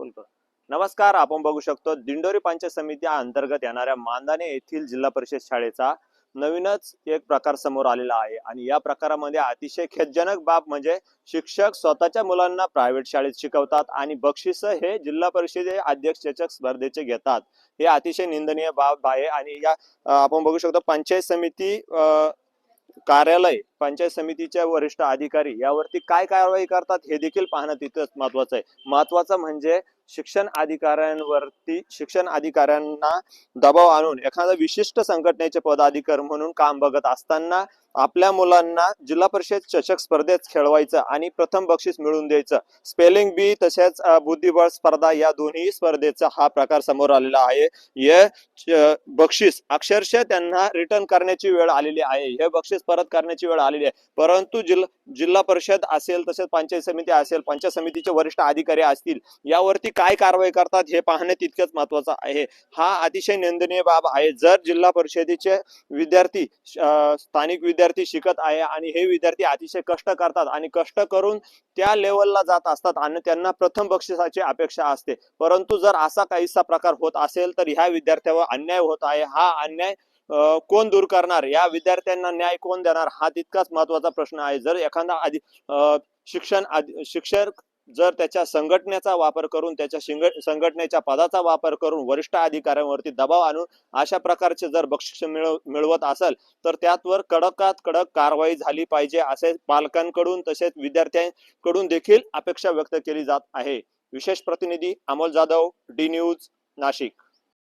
बोलतो नमस्कार आपण बघू शकतो दिंडोरी पंचायत समिती अंतर्गत येणाऱ्या मांदाने येथील जिल्हा परिषद शाळेचा नवीनच एक प्रकार समोर आलेला आहे आणि या प्रकारामध्ये अतिशय खेदजनक बाब म्हणजे शिक्षक स्वतःच्या मुलांना प्रायव्हेट शाळेत शिकवतात आणि बक्षिस हे जिल्हा परिषदे अध्यक्ष चषक स्पर्धेचे घेतात. हे अतिशय निंदनीय बाब आहे आणि या आपण बघू शकतो पंचायत समिती अं, कार्यालय पंचायत समितीच्या वरिष्ठ अधिकारी यावरती काय कारवाई करतात हे देखील पाहणं तिथंच महत्वाचं आहे. महत्वाचं म्हणजे शिक्षण अधिकाऱ्यांवरती शिक्षण अधिकाऱ्यांना दबाव आणून एखाद्या विशिष्ट संघटनेचे पदाधिकारी म्हणून काम बघत असताना आपल्या मुलांना जिल्हा परिषद चषक स्पर्धेत खेळवायचं आणि प्रथम बक्षीस मिळवून द्यायचं. स्पेलिंग बी तसेच बुद्धिबळ स्पर्धा या दोन्ही स्पर्धेचा हा प्रकार समोर आलेला आहे. हे बक्षीस अक्षरशः त्यांना रिटर्न करण्याची वेळ आलेली आहे. हे बक्षीस परत करण्याची वेळ आलेली आहे. परंतु जिल्हा जिल्हा परिषद असेल तसेच पंचायत समिती असेल पंचायत समितीचे वरिष्ठ अधिकारी असतील यावरती काय कारवाई करतात हे पाहणे तितकंच महत्वाचं आहे. हा अतिशय निंदनीय बाब आहे. जर जिल्हा परिषदेचे विद्यार्थी स्थानिक विद्यार्थी विद्यार्थी शिकत आहे आणि हे विद्यार्थी अतिशय कष्ट करतात आणि कष्ट करून त्या लेवलला जात असतात आणि त्यांना प्रथम बक्षिसाची अपेक्षा असते. परंतु जर असा काहीसा प्रकार होत असेल तर ह्या विद्यार्थ्यावर अन्याय होत आहे. हा अन्याय कोण दूर करणार? या विद्यार्थ्यांना न्याय कोण देणार? हा तितकाच महत्त्वाचा प्रश्न आहे. जर एखादा आधी शिक्षण आदि शिक्षक जर त्याच्या संघटनेचा वापर करून त्याच्या शिंग- संघटनेच्या पदाचा वापर करून वरिष्ठ अधिकाऱ्यांवरती दबाव आणून अशा प्रकारचे जर बक्षीस मिळव मिळवत असेल तर त्यातवर कडकात कडक कारवाई झाली पाहिजे असे पालकांकडून तसेच विद्यार्थ्यांकडून देखील अपेक्षा व्यक्त केली जात आहे. विशेष प्रतिनिधी अमोल जाधव डी न्यूज नाशिक.